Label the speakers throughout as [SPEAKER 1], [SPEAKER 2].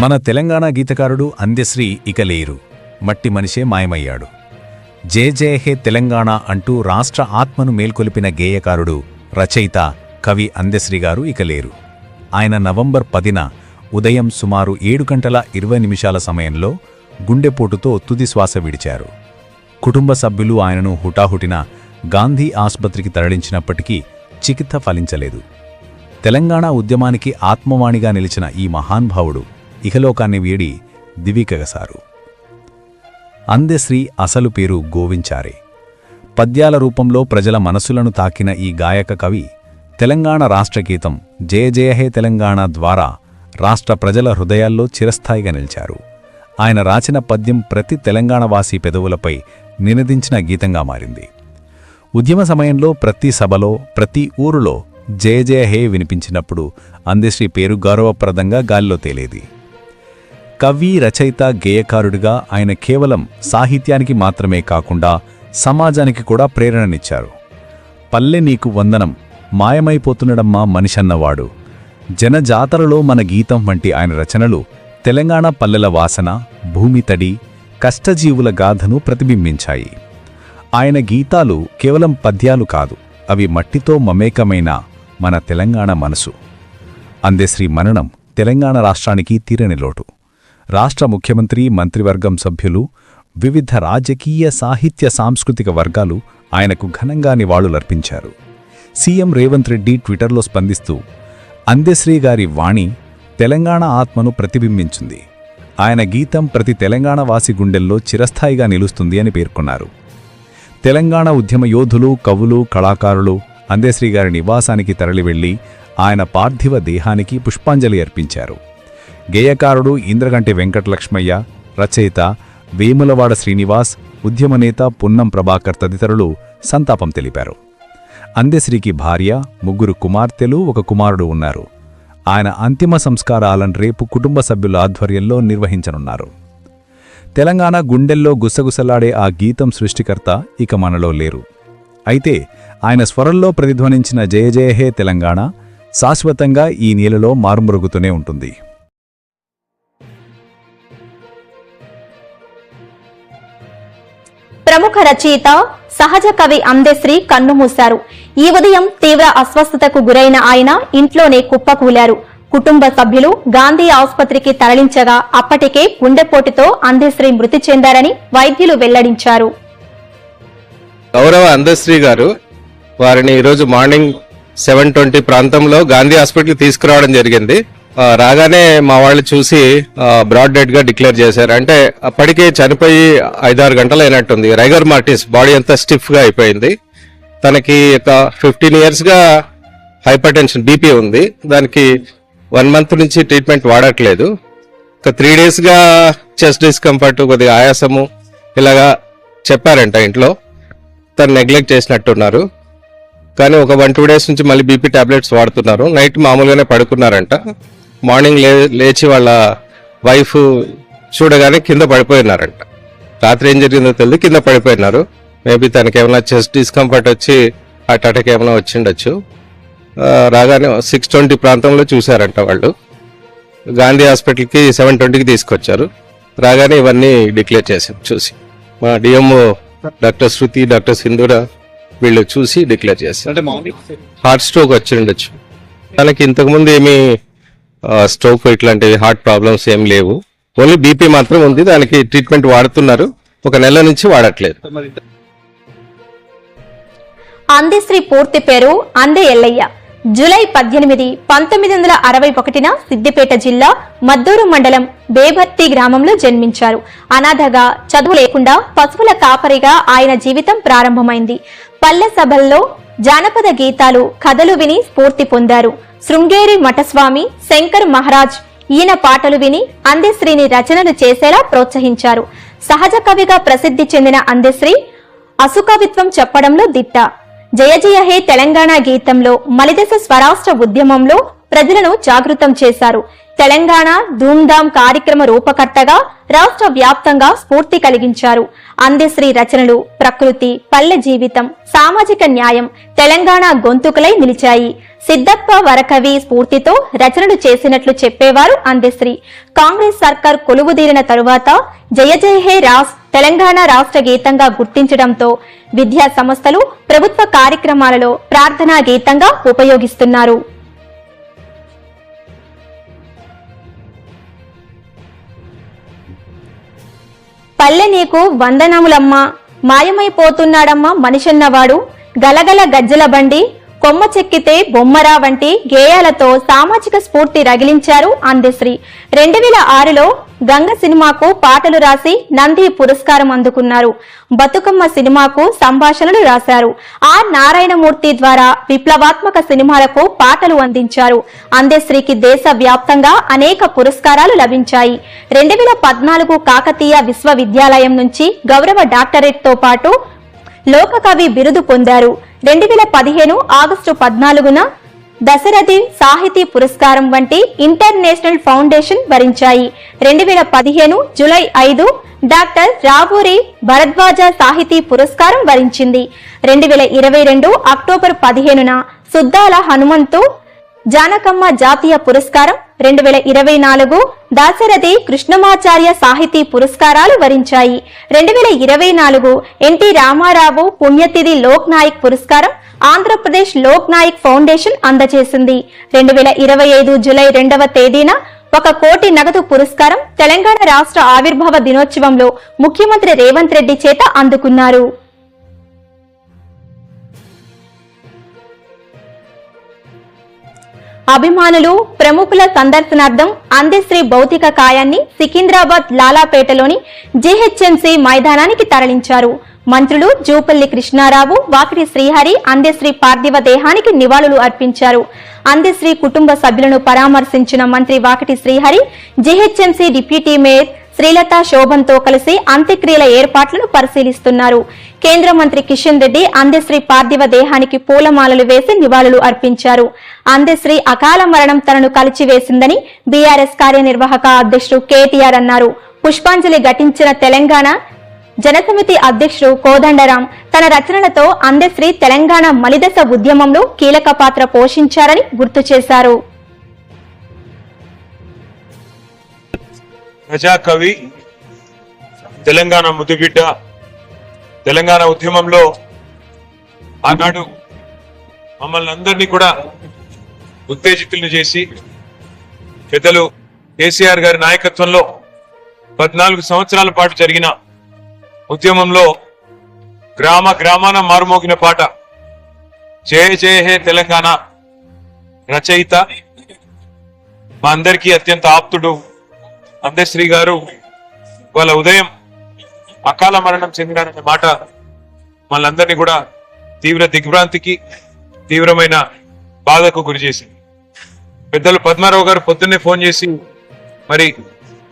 [SPEAKER 1] మన తెలంగాణ గీతకారుడు అందెశ్రీ ఇక లేరు. మట్టి మనిషే మాయమయ్యాడు. జే జే హే తెలంగాణ అంటూ రాష్ట్ర ఆత్మను మేల్కొలిపిన గేయకారుడు రచయిత కవి అందశ్రీ గారు ఇక లేరు. ఆయన నవంబర్ పదిన ఉదయం సుమారు ఏడు గంటల ఇరవై నిమిషాల సమయంలో గుండెపోటుతో తుది శ్వాస విడిచారు. కుటుంబ సభ్యులు ఆయనను హుటాహుటిన గాంధీ ఆసుపత్రికి తరలించినప్పటికీ చికిత్స ఫలించలేదు. తెలంగాణ ఉద్యమానికి ఆత్మవాణిగా నిలిచిన ఈ మహాన్భావుడు ఇహలోకాన్ని వీడి దివికగసారు. అందెశ్రీ అసలు పేరు గోవించారే. పద్యాల రూపంలో ప్రజల మనసులను తాకిన ఈ గాయక కవి తెలంగాణ రాష్ట్ర గీతం జయ జయ హే తెలంగాణ ద్వారా రాష్ట్ర ప్రజల హృదయాల్లో చిరస్థాయిగా నిలిచారు. ఆయన రాసిన పద్యం ప్రతి తెలంగాణవాసీ పెదవులపై నినదించిన గీతంగా మారింది. ఉద్యమ సమయంలో ప్రతి సభలో ప్రతి ఊరులో జయ జయ హే వినిపించినప్పుడు అందశ్రీ పేరు గౌరవప్రదంగా గాలిలో తేలేది. కవి రచయిత గేయకారుడిగా ఆయన కేవలం సాహిత్యానికి మాత్రమే కాకుండా సమాజానికి కూడా ప్రేరణనిచ్చారు. పల్లె నీకు వందనం మాయమైపోతున్నడమ్మా మనిషన్నవాడు. జనజాతరలో మన గీతం వంటి ఆయన రచనలు తెలంగాణ పల్లెల వాసన భూమి తడి కష్టజీవుల గాథను ప్రతిబింబించాయి. ఆయన గీతాలు కేవలం పద్యాలు కాదు అవి మట్టితో మమేకమైన మన తెలంగాణ మనసు. అందెశ్రీ మరణం తెలంగాణ రాష్ట్రానికి తీరని లోటు. రాష్ట్ర ముఖ్యమంత్రి మంత్రివర్గం సభ్యులు వివిధ రాజకీయ సాహిత్య సాంస్కృతిక వర్గాలు ఆయనకు ఘనంగా నివాళులర్పించారు. సీఎం రేవంత్ రెడ్డి ట్విట్టర్లో స్పందిస్తూ అందెశ్రీ గారి వాణి తెలంగాణ ఆత్మను ప్రతిబింబించింది. ఆయన గీతం ప్రతి తెలంగాణ వాసి గుండెల్లో చిరస్థాయిగా నిలుస్తుంది అని పేర్కొన్నారు. తెలంగాణ ఉద్యమ యోధులు కవులు కళాకారులు అందెశ్రీ గారి నివాసానికి తరలివెళ్ళి ఆయన పార్థివ దేహానికి పుష్పాంజలి అర్పించారు. గేయకారుడు ఇంద్రగంటి వెంకటలక్ష్మయ్య రచయిత వేములవాడ శ్రీనివాస్ ఉద్యమనేత పున్నం ప్రభాకర్ తదితరులు సంతాపం తెలిపారు. అందెశ్రీకి భార్య ముగ్గురు కుమార్తెలు ఒక కుమారుడు ఉన్నారు. ఆయన అంతిమ సంస్కారాలను రేపు కుటుంబ సభ్యుల ఆధ్వర్యంలో నిర్వహించనున్నారు. తెలంగాణ గుండెల్లో గుసగుసలాడే ఆ గీతం సృష్టికర్త ఇక మనలో లేరు. అయితే ఆయన స్వరంలో ప్రతిధ్వనించిన జయ జయ హే తెలంగాణ శాశ్వతంగా ఈ నీలలో మారుమరుగుతూనే ఉంటుంది.
[SPEAKER 2] ప్రముఖ రచయిత సహజ కవి అందెశ్రీ కన్నుమూశారు ఈ ఉదయం తీవ్ర అస్వస్థతకు గురైన ఆయన ఇంట్లోనే కుప్పకూలారు కుటుంబ సభ్యులు గాంధీ ఆసుపత్రికి తరలించగా అప్పటికే గుండెపోటుతో అందెశ్రీ మృతి చెందారని వైద్యులు వెల్లడించారు.
[SPEAKER 3] గౌరవ అందశ్రీ గారు వారిని ఈరోజు మార్నింగ్ సెవెన్ ట్వంటీ ప్రాంతంలో గాంధీ హాస్పిటల్ తీసుకురావడం జరిగింది. రాగానే మా వాళ్ళు చూసి బ్రాడ్ డెడ్గా డిక్లేర్ చేశారు. అంటే అప్పటికే చనిపోయి ఐదారు గంటలు అయినట్టుంది రైగర్ మార్టిస్ బాడీ అంతా స్టిఫ్గా అయిపోయింది. తనకి ఒక ఫిఫ్టీన్ ఇయర్స్గా హైపర్ టెన్షన్ బీపీ ఉంది. దానికి వన్ మంత్ నుంచి ట్రీట్మెంట్ వాడట్లేదు. ఒక త్రీ డేస్గా చెస్ట్ డిస్కంఫర్ట్ కొద్దిగా ఆయాసము ఇలాగా చెప్పారంట ఇంట్లో. తను నెగ్లెక్ట్ చేసినట్టున్నారు. కానీ ఒక వన్ టూ డేస్ నుంచి మళ్ళీ బీపీ టాబ్లెట్స్ వాడుతున్నారు. నైట్ మామూలుగానే పడుకున్నారంట. మార్నింగ్ లే లేచి వాళ్ళ వైఫ్ చూడగానే కింద పడిపోయినారంట. రాత్రి ఏం జరిగిందో తెలియదు కింద పడిపోయినారు. మేబీ తనకి ఏమైనా చెస్ట్ డిస్కంఫర్ట్ వచ్చి హార్ట్ అటాక్ ఏమైనా వచ్చిండొచ్చు. రాగానే సిక్స్ ట్వంటీ ప్రాంతంలో చూశారంట వాళ్ళు. గాంధీ హాస్పిటల్కి సెవెన్ ట్వంటీకి తీసుకొచ్చారు. రాగానే ఇవన్నీ డిక్లేర్ చేశాం చూసి. మా డిఎంఓ డాక్టర్ శృతి డాక్టర్ సింధూర వీళ్ళు చూసి డిక్లేర్ చేశారు. హార్ట్ స్ట్రోక్ వచ్చి ఉండొచ్చు తనకి ఇంతకుముందు ఏమి స్ట్రోక్ ఇట్లాంటివి హార్ట్ ప్రాబ్లమ్స్ ఏం లేవు. ఓన్లీ బీపీ మాత్రం ఉంది దానికి ట్రీట్మెంట్ వాడుతున్నారు. ఒక నెల నుంచి వాడట్లేదు.
[SPEAKER 2] అందెశ్రీ పూర్తి పేరు అందే ఎల్లయ్య. జూలై పద్దెనిమిది పంతొమ్మిది వందల అరవై ఒకటిన సిద్దిపేట జిల్లా మద్దూరు మండలం బేభర్తి గ్రామంలో జన్మించారు. అనాథగా చదువు లేకుండా పశువుల కాపరిగా ఆయన జీవితం ప్రారంభమైంది. పల్లె సభల్లో జానపద గీతాలు కథలు విని స్ఫూర్తి పొందారు. శృంగేరి మఠస్వామి శంకర్ మహారాజ్ ఈయన పాటలు విని అందెశ్రీని రచనలు చేసేలా ప్రోత్సహించారు. సహజ కవిగా ప్రసిద్ధి చెందిన అందెశ్రీ అసుకవిత్వం చెప్పడంలో దిట్ట. జయ జయ హే తెలంగాణ గీతంలో మలిదశ స్వరాష్ట్ర ఉద్యమంలో ప్రజలను జాగృతం చేశారు. తెలంగాణ ధూమ్ధామ్ కార్యక్రమ రూపకర్తగా రాష్ట్ర వ్యాప్తంగా స్ఫూర్తి కలిగించారు. అందశ్రీ రచనలు ప్రకృతి పల్లె జీవితం సామాజిక న్యాయం తెలంగాణ గొంతుకలై నిలిచాయి. సిద్ధప్ప వరకవి స్ఫూర్తితో రచనలు చేసినట్లు చెప్పేవారు అందశ్రీ కాంగ్రెస్ సర్కార్ కొలువుదీరిన తరువాత జయ జయ హే రాస్ తెలంగాణ రాష్ట్ర గీతంగా గుర్తించడంతో విద్యా సంస్థలు ప్రభుత్వ కార్యక్రమాలలో ప్రార్థనా గీతంగా ఉపయోగిస్తున్నారు. పల్లె నీకు వందనములమ్మా. మాయమైపోతున్నాడమ్మా మనిషన్నవాడు. గలగల గజ్జల బండి. కొమ్మ చెక్కితే బొమ్మరా వంటి గేయాలతో సామాజిక స్ఫూర్తి రగిలించారు అందశ్రీ. రెండు వేల ఆరులో గంగ సినిమాకు పాటలు రాసి నంది పురస్కారం అందుకున్నారు. బతుకమ్మ సినిమాకు సంభాషణలు రాశారు. ఆర్ నారాయణమూర్తి ద్వారా విప్లవాత్మక సినిమాలకు పాటలు అందించారు. అందశ్రీకి దేశ వ్యాప్తంగా అనేక పురస్కారాలు లభించాయి. రెండు వేల పద్నాలుగు కాకతీయ విశ్వవిద్యాలయం నుంచి గౌరవ డాక్టరేట్తో పాటు లోకకవి బిరుదు పొందారు. రెండు వేల పదిహేను ఆగస్టు పద్నాలుగున దశరథి సాహితీ పురస్కారం వంటి ఇంటర్నేషనల్ ఫౌండేషన్ భరించాయి రెండు వేల పదిహేను జులై ఐదు డాక్టర్ రావూరి భరద్వాజ సాహితీ పురస్కారం వరించింది. రెండు వేల ఇరవై రెండు అక్టోబర్ పదిహేనున సుద్దాల హనుమంతు జానకమ్మ జాతీయ పురస్కారం రెండు వేల ఇరవై నాలుగు దాశరథి కృష్ణమాచార్య సాహితీ పురస్కారాలు వరించాయి. రెండు వేల ఇరవై నాలుగు ఎన్టీ రామారావు పుణ్యతిథి లోక్ నాయక్ పురస్కారం ఆంధ్రప్రదేశ్ లోక్ నాయక్ ఫౌండేషన్ అందజేసింది. రెండు వేల ఇరవై ఐదు జులై రెండవ తేదీన ఒక కోటి నగదు పురస్కారం తెలంగాణ రాష్ట్ర ఆవిర్భావ దినోత్సవంలో ముఖ్యమంత్రి రేవంత్ రెడ్డి చేత అందుకున్నారు. అభిమానులు ప్రముఖుల సందర్శనార్థం అందశ్రీ భౌతిక కాయాన్ని సికింద్రాబాద్ లాలాపేటలోని జీహెచ్ఎంసీ మైదానానికి తరలించారు. మంత్రులు జూపల్లి కృష్ణారావు వాకిటి శ్రీహరి అందశ్రీ పార్థివ దేహానికి నివాళులు అర్పించారు. అందశ్రీ కుటుంబ సభ్యులను పరామర్శించిన మంత్రి Vakiti Srihari GHMC deputy mayor Srilatha శోభన్తో కలిసి అంత్యక్రియల ఏర్పాట్లను పరిశీలిస్తున్నారు. కేంద్ర మంత్రి కిషన్ రెడ్డి అందశ్రీ పార్థివ దేహానికి పూలమాలలు వేసి నివాళులు అర్పించారు. అందశ్రీ అకాల మరణం తనను కలిచివేసిందని బీఆర్ఎస్ కార్యనిర్వాహక అధ్యక్షుడు కేటీఆర్ అన్నారు. పుష్పాంజలి ఘటించిన తెలంగాణ జనసమితి అధ్యక్షుడు కోదండరాం తన రచనలతో అందశ్రీ తెలంగాణ మలిదశ ఉద్యమంలో కీలక పాత్ర పోషించారని గుర్తు చేశారు.
[SPEAKER 4] ప్రజాకవి తెలంగాణ ముద్దుబిడ్డ తెలంగాణ ఉద్యమంలో ఆనాడు మమ్మల్ని అందరినీ కూడా ఉత్తేజితులను చేసి పెద్దలు కేసీఆర్ గారి నాయకత్వంలో పద్నాలుగు సంవత్సరాల పాటు జరిగిన ఉద్యమంలో గ్రామ గ్రామాన మారుమోగిన పాట జయ జయ హే తెలంగాణ రచయిత మా అందరికీ అత్యంత ఆప్తుడు అందశ్రీ గారు వాళ్ళ ఉదయం అకాల మరణం చెందినారనే మాట వాళ్ళందరినీ కూడా తీవ్ర దిగ్భ్రాంతికి తీవ్రమైన బాధకు గురి చేసింది. పెద్దలు పద్మారావు గారు పొద్దున్నే ఫోన్ చేసి మరి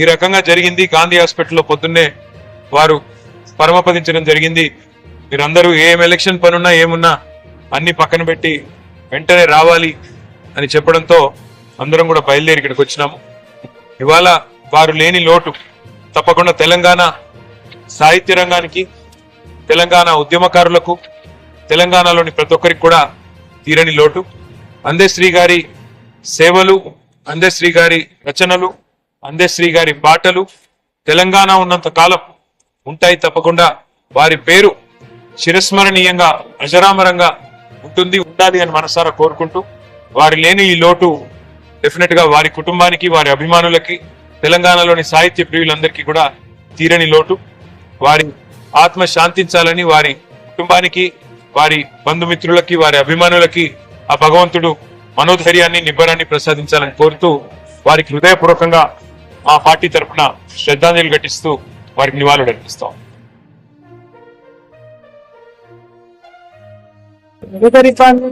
[SPEAKER 4] ఈ రకంగా జరిగింది గాంధీ హాస్పిటల్లో పొద్దున్నే వారు పరమపదించడం జరిగింది. మీరందరూ ఏం ఎలక్షన్ పనున్నా ఏమున్నా అన్ని పక్కన పెట్టి వెంటనే రావాలి అని చెప్పడంతో అందరం కూడా బయలుదేరి ఇక్కడికి వచ్చినాము. ఇవాళ వారు లేని లోటు. తప్పకుండా తెలంగాణ సాహిత్య రంగానికి తెలంగాణ ఉద్యమకారులకు తెలంగాణలోని ప్రతి ఒక్కరికి కూడా తీరని లోటు. అందశ్రీ గారి సేవలు అందేశ్రీ గారి రచనలు అందశ్రీ గారి పాటలు తెలంగాణ ఉన్నంత కాలం ఉంటాయి తప్పకుండా. వారి పేరు చిరస్మరణీయంగా అజరామరంగా ఉంటుంది ఉండాలి అని మనసారా కోరుకుంటూ వారి లేని ఈ లోటు డెఫినెట్గా వారి కుటుంబానికి వారి అభిమానులకి తెలంగాణలోని సాహిత్య ప్రియులందరికీ కూడా తీరని లోటు. వారి ఆత్మ శాంతించాలని వారి కుటుంబానికి వారి బంధుమిత్రులకి వారి అభిమానులకి ఆ భగవంతుడు మనోధైర్యాన్ని నిబ్బరాన్ని ప్రసాదించాలని కోరుతూ వారికి హృదయపూర్వకంగా మా పార్టీ తరఫున శ్రద్ధాంజలి ఘటిస్తూ వారికి నివాళులు అర్పిస్తాం.
[SPEAKER 5] పేదరికాన్ని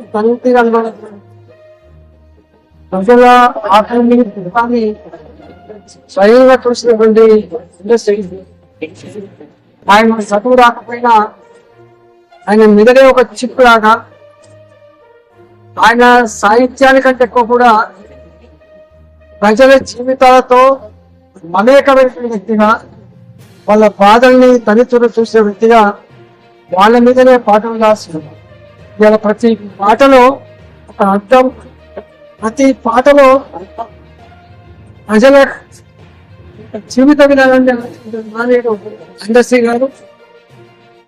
[SPEAKER 5] ప్రజల ఆకలిని స్వయంగా చూసినటువంటి ఇండస్ట్రీ ఆయన చదువు రాకపోయినా ఆయన మిగడే ఒక చిప్పు లాగా ఆయన సాహిత్యానికంటే ఎక్కువ కూడా ప్రజల జీవితాలతో మమేకమైన వ్యక్తిగా వాళ్ళ బాధల్ని తనితులు చూసే వ్యక్తిగా వాళ్ళ మీదనే పాటలు రాస్తున్నారు. ఇవాళ ప్రతి పాటలో ఒక అర్థం ప్రతి పాటలో ప్రజల జీవిత విధానాన్ని అండర్సీ గారు